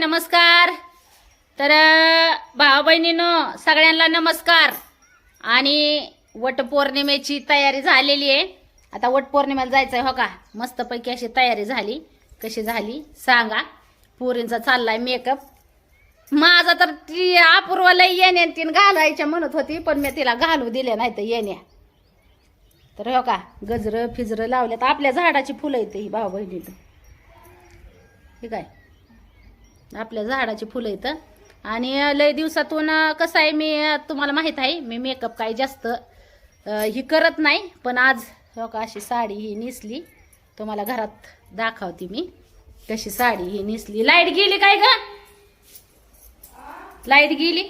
नमस्कार. तर भाऊ बहिणीनं सगळ्यांना नमस्कार. आणि वटपौर्णिमेची तयारी झालेली आहे. आता वटपौर्णिमेला जायचं आहे हो का? मस्तपैकी अशी तयारी झाली. कशी झाली? सांगा. पोरींचा चाललाय मेकअप माझा तर ती अपूर्वाला येण्या तीन घालायच्या म्हणत होती पण मी तिला घालू दिल्या नाही तर येण्या. तर हो का? गजरं फिजरं लावल्यात. आपल्या झाडाची फुलं येते ही भाऊ बहिणीला ठीक आहे आपल्या झाडाची फुलं इथं आणि लय दिवसातून कसं आहे मी तुम्हाला माहीत आहे मी मेकअप काही जास्त ही करत नाही पण आज हो का अशी साडी ही नेसली. तुम्हाला घरात दाखवते मी कशी साडी ही नेसली. लाइट गेली काय ग? लाइट गेली?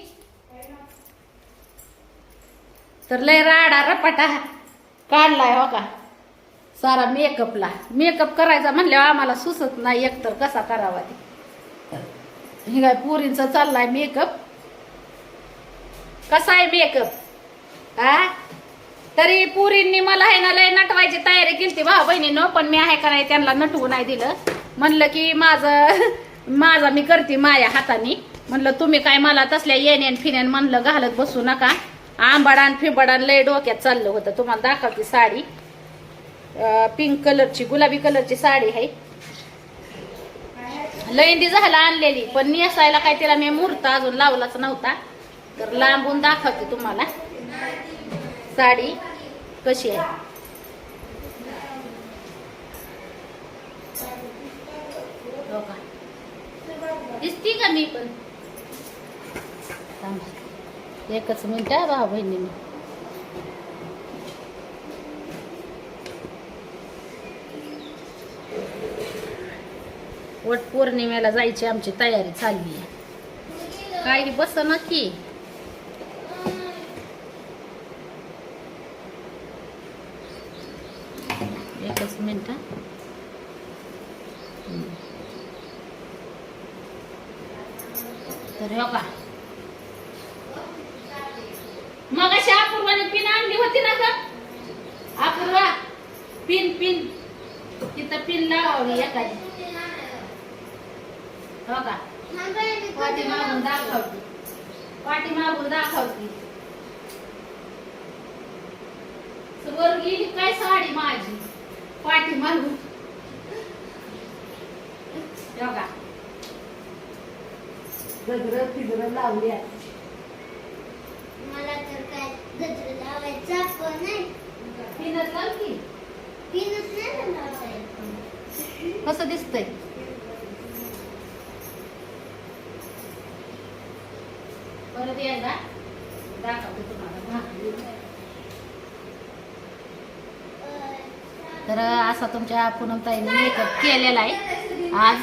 तर लय राडा रपाटा काढलाय हो का सारा मेकअपला मेकअप करायचा म्हणल्यावर आम्हाला सुचत नाही एकतर कसा करावा ते. हे काय पोरींचा चाललाय मेकअप कसा आहे मेकअप हा तरी पुरींनी मला आहे ना लय नटवायची तयारी केली भाऊ बहिणीनं पण मी आहे का नाही त्यांना नटवू नाही दिलं. म्हणलं की माझं माझा मी करते माझ्या हाताने. म्हणलं तुम्ही काय मला तसल्या येण्यान फिण्यान म्हणलं घालत बसू नका. आंबाडान फिंबाडान लय डोक्यात चाललं होतं. तुम्हाला दाखवते साडी. पिंक कलरची गुलाबी कलरची साडी आहे. लयंदी झाला आणलेली. पण नेसायला काय तिला मी मुहूर्त अजून लावलाच नव्हता. तर लांबून दाखवते तुम्हाला. साडी कशी आहे? का? दिसती का मी पण? एकच मिनिट बहिणी मी वट पौर्णिमेला जायची आमची तयारी चालली. आहे काही बस नक्की एकच मिनिट तर हो का मग अशी अपूर्वाने पिन आणली होती ना का अपूर्वा पिन पिन तिथं पिन लावली एखादी. हो का? पाठी मागून दाखवते. पाठी मागून दाखवते. वर गेली काय साडी माझी? पाठी मागून हो का? गजर फिजर लावली आहे. मला तर काय गजर लावायचा पण नाही. पिनच लाव की पिनच नाही ना लावता येत. कसं दिसतंय? परत दाखवते तुम्हाला. तर असा तुमच्या पूनमताईने मेकअप केलेला आहे. आज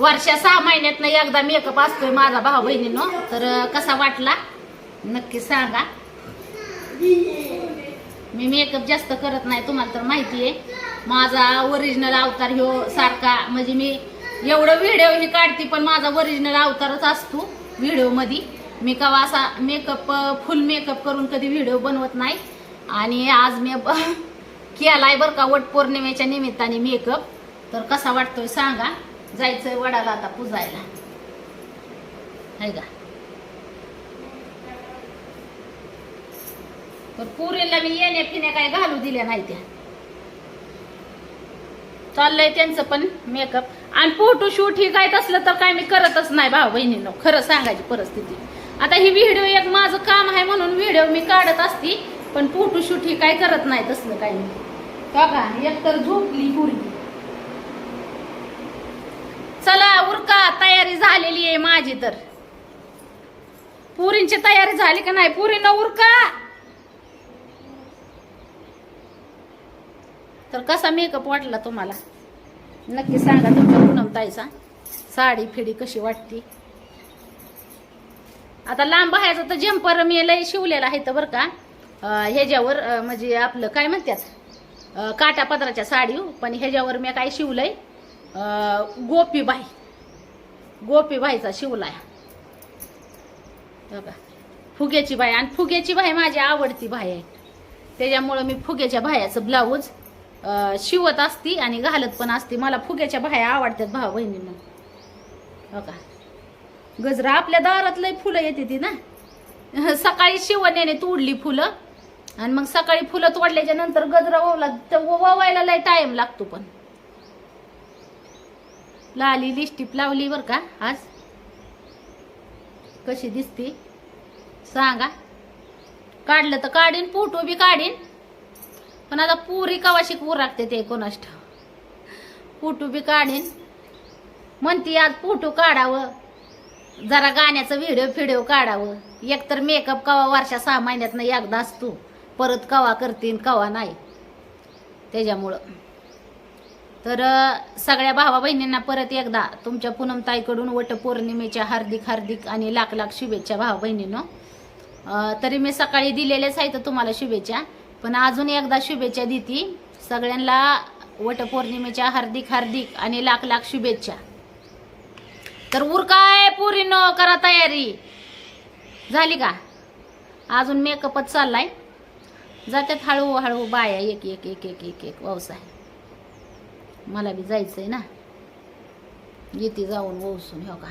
वर्षा सहा महिन्यातनं एकदा मेकअप असतोय माझा भाऊ बहिणीनं. तर कसा वाटला? नक्की सांगा. मी मेकअप जास्त करत नाही तुम्हाला तर माहिती आहे. माझा ओरिजिनल अवतार ह्यो सारखा म्हणजे मी एवढं व्हिडिओ ही काढते पण माझा ओरिजिनल अवतारच असतो. व्हिडिओमध्ये मी कवा असा मेकअप फुल मेकअप करून कधी व्हिडिओ बनवत नाही. आणि आज मी केलाय बरं का वट पौर्णिमेच्या निमित्ताने मेकअप तर कसा वाटतोय सांगा. जायचंय वडाला आता पुजायला. आहे का? तर पुरीला मी येण्या फिण्या काय घालू दिल्या नाही त्या. चाललंय त्यांचं पण मेकअप आणि फोटोशूट ही काय असलं तर काय मी करतच नाही भाऊ बहिणीनं. खरं सांगायची परिस्थिती. आता ही व्हिडिओ एक माझं काम आहे म्हणून व्हिडिओ मी काढत असती पण फोटोशूट ही काय करत नाही तसलं काही नाही. बघा एक तर झोपली पुरगी. चला उरका तयारी झालेली आहे माझी तर. पुरींची तयारी झाली का नाही? पुरीनं उरका. तर कसा मेकअप वाटला तुम्हाला? नक्की सांगा तुमच्या पूनमताईचा साडी फिडी कशी वाटती? आता लांब आहे तर जम्पर मी लय शिवलेला आहे तर बरं का ह्याच्यावर म्हणजे आपलं काय म्हणतात काटा पदराच्या साडी हो, पण ह्याच्यावर मी काय शिवलंय गोपीबाई गोपीबाईचा शिवलाय बघा फुग्याची बाई आणि फुग्याची बाई माझी आवडती बाई आहे. त्याच्यामुळं मी फुग्याच्या बायाचं ब्लाऊज शिवत असती आणि घालत पण असते. मला फुग्याच्या बाह्या आवडतात भाऊ बहिणींना हो का? गजरा आपल्या दारात फुलं येते ती ना. सकाळी शिवण्याने तोडली फुलं आणि मग सकाळी फुलं तोडल्याच्या नंतर गजरा ओवला तर ओवायला लय टाइम लागतो पण. लाली लिस्टिप लावली बर का आज. कशी दिसती? सांगा. काढलं तर काढीन फोटो बी काढीन. पण आता पुरी कवाशी लागते ते कोणास ठाव फोटो बी काढेन. म्हणती आज फोटो काढावं. जरा गाण्याचं व्हिडिओ फिडिओ काढावं. एकतर मेकअप कवा वर्षा सहा महिन्यातनं एकदा असतो. परत कवा करतीन कवा नाही. त्याच्यामुळं. तर सगळ्या भावा बहिणींना परत एकदा तुमच्या पूनमताईकडून वटपौर्णिमेच्या हार्दिक हार्दिक आणि लाख लाख शुभेच्छा भावा बहिणीनं. तरी मी सकाळी दिलेलेच तर तुम्हाला शुभेच्छा. पण अजून एकदा शुभेच्छा देती. सगळ्यांना वटपौर्णिमेच्या हार्दिक हार्दिक आणि लाख लाख शुभेच्छा. तर उर काय न करा तयारी? झाली का? अजून मेकअपच चाललाय. जात्यात हळूहळू बाया एक एक एक एक एक एक व्यवसाय. मला बी जायचंय ना. येते जाऊन वसून हो का?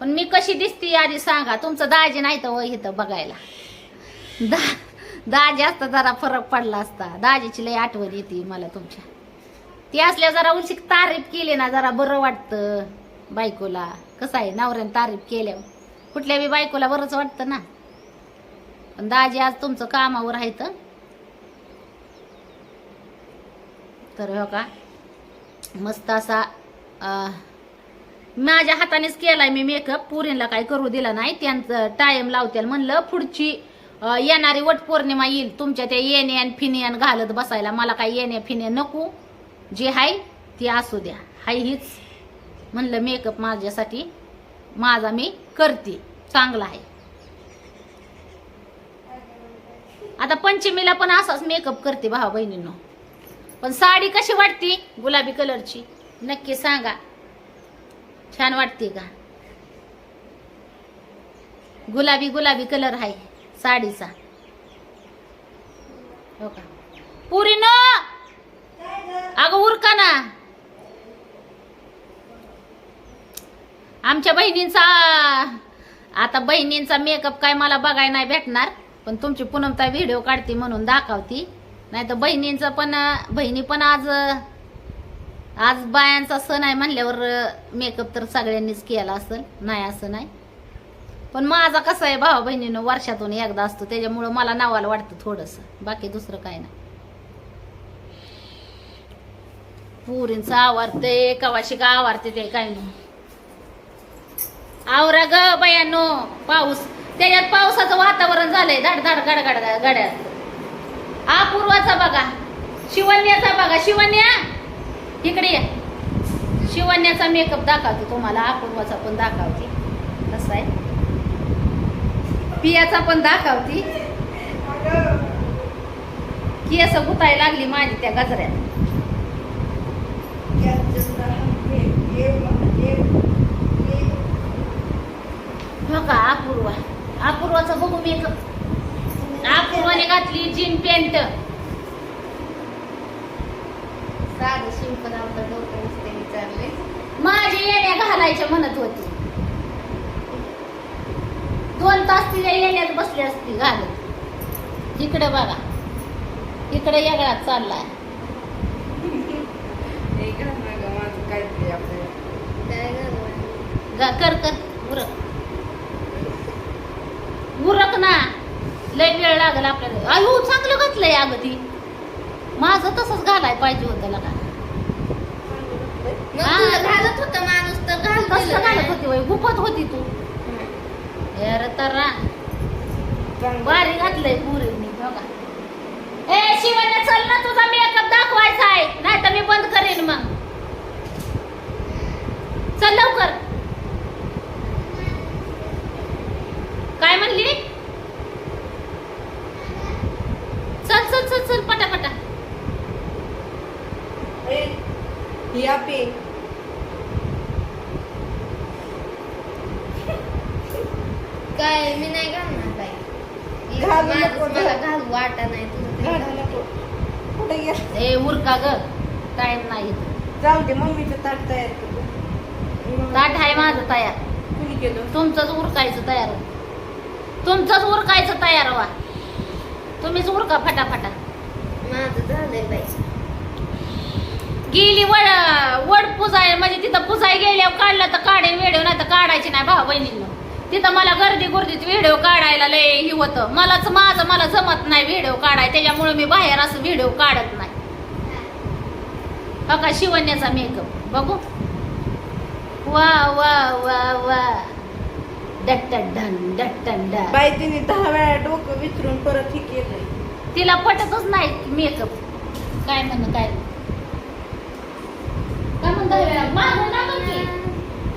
पण मी कशी दिसती आधी सांगा. तुमचं दाजी नाही तर इथं बघायला. दा दाजी असता जरा फरक पडला असता. दाजीची लय आठवण येते मला तुमच्या. ती असल्या जरा उलशी तारीफ केली ना जरा बरं वाटतं बायकोला. कसं आहे नवऱ्याने तारीफ केल्या कुठल्या बी बायकोला बरंच वाटतं ना. पण दाजी आज तुमचं कामावर आहे तर हो का मस्त असा माझ्या हातानेच केलाय मी मेकअप पुरीला काही करू दिला नाही. त्यांचं टाइम लावतील म्हणलं पुढची येणारी वट पौर्णिमा येईल तुमच्या त्या येणे आणि फिनियन घालत बसायला. मला काही येणे फिने नको. जे आहे ती असू द्या. हाय हीच म्हणलं मेकअप माझ्यासाठी. माझा मी करते. चांगला आहे. आता पंचमीला पण असाच मेकअप करते भावा बहिणींनो. पण साडी कशी वाटते? गुलाबी कलरची नक्की सांगा. छान वाटते का? गुलाबी गुलाबी कलर आहे. साडीचा. हो का? पुरी न अगं उरका ना. आमच्या बहिणींचा आता बहिणींचा मेकअप काय मला बघायला नाही भेटणार पण तुमची पुनमता व्हिडिओ काढते म्हणून दाखवती. नाही तर बहिणींचं पण बहिणी पण आज आज बायांचा सण आहे म्हणल्यावर मेकअप तर सगळ्यांनीच केला असेल. नाही असं नाही. पण माझा कसं आहे भावा बहिणीनं वर्षातून एकदा असतो त्याच्यामुळं मला नावाला वाटतं थोडंसं. बाकी दुसरं काय नाही. पुरींचं आवारते कवाशी का आवारते ते काय नाही. आवरा ग बयानो पाऊस. त्याच्यात पावसाचं वातावरण झालंय धाड धाड गडगड गड्यात. अपूर्वाचा बघा. शिवण्याचा बघा शिवण्या इकडे या. शिवण्याचा मेकअप दाखवते तुम्हाला अपूर्वाचा पण दाखवते. कसं आहे? पियाचा पण दाखवती. केस गुताय लागली माझी त्या गजऱ्यात. हो का अपूर्वा? अपूर्वाचा बघू मेकअप अपूर्वाने घातली जीन पॅन्ट. साधं शिंपण आपलं डोकं नुसते विचारले. माझी येण्या घालायच्या म्हणत होती. दोन तास तिच्या येण्यात बसली असती घालत इकडे बघा. इकडे वेगळाच चाललाय. कर कर उरक. उरक ना. लय वेळ लागल आपल्याला. अयो चांगलं घातलंय अगं ती. माझं तसंच घालाय पाहिजे होतं लगा. तुला घालत होता माणूस तर घालत नाही. होती गुपत होती तू. तर भारी घातलंय पुरीनी बघा. ए शिवाय चल ना तुझा मेकअप दाखवायचा आहे नाही तर मी बंद करेन मग चल लवकर काय म्हणली चल चल चल चल पटापटा काय मी नाही घालणार बाई. घालू नको मला गं. घालू वाटा नाही तुझं ते घाल. कुठे गेला ए उरका ग. टाइम नाही जाऊ दे मम्मीचं ताट तयार केलं ताट आहे माझं तयार. कुणी केलं? तुमचंच उरकायचं तयार. तुमचंच उरकायचं तयार व्हा. तुम्हीच उरका फटाफटा. माझं झालंय बाई. गेली वड वड पुजाय म्हणजे तिथं पुजाय गेल्यावर काढलं तर काढेन व्हिडिओ नाही तर काढायची नाही भाऊ बहिणींना. तिथं मला गर्दी गर्दीत व्हिडिओ काढायला लय ही होतं. मलाच माझं मला जमत नाही व्हिडिओ काढाय. त्याच्यामुळे मी बाहेर असं व्हिडिओ काढत नाही. हो का शिवण्याचा मेकअप बघू. वा वा वा वा. डट्टन डन डट्टन डन बाई तिने दहा वेळा डोकं विचारून परत हे केलंय. तिला पटतच नाही मेकअप काय म्हणणं काय? काय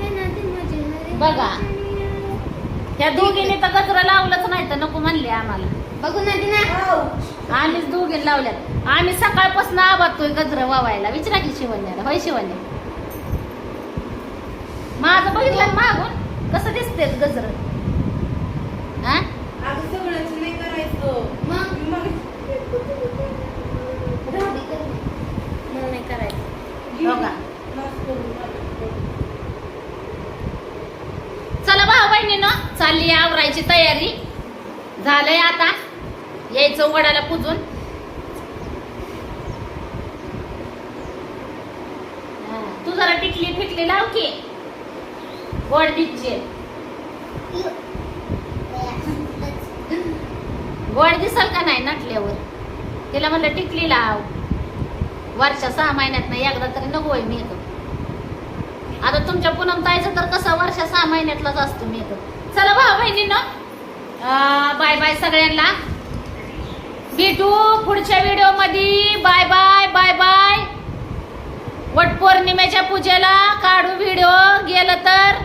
ना की. बघा. त्या दोघीने तर गजरा लावलंच नाही तर नको म्हणले आम्हाला. बघू ना दिना आम्हीच दोघी लावल्यात. आम्ही सकाळपासून आबातोय गजरा वावायला. विचारा की शिवण्याला. होय शिवण्या? माझं बघितलं मागून? कसं दिसते गजर? हा नाही करायचं मग मग राहू दे, कर ना. मला नाही करायचं हो का? नाच करून मला. चला भाऊ बहिणीनं चालली आवरायची तयारी. झालंय आता. यायचं वडाला पुजून. हा, तू जरा टिकली फिटली लाव की. गोड दिसचे गोड दिसल का नाही नटल्यावर? तिला म्हणलं टिकली लाव. वर्षा सहा महिन्यात नाही एकदा तरी नको आहे मेकअप आता तुमच्या पूनम ताईचं तर कसं वर्षा सहा महिन्यातलाच असतो मेकअप चला भाऊ बहिणींना. बाय बाय सगळ्यांना. भेटू पुढच्या व्हिडिओमध्ये. Bye bye bye bye. वटपौर्णिमेच्या पूजेला काढू व्हिडिओ. गेलं तर.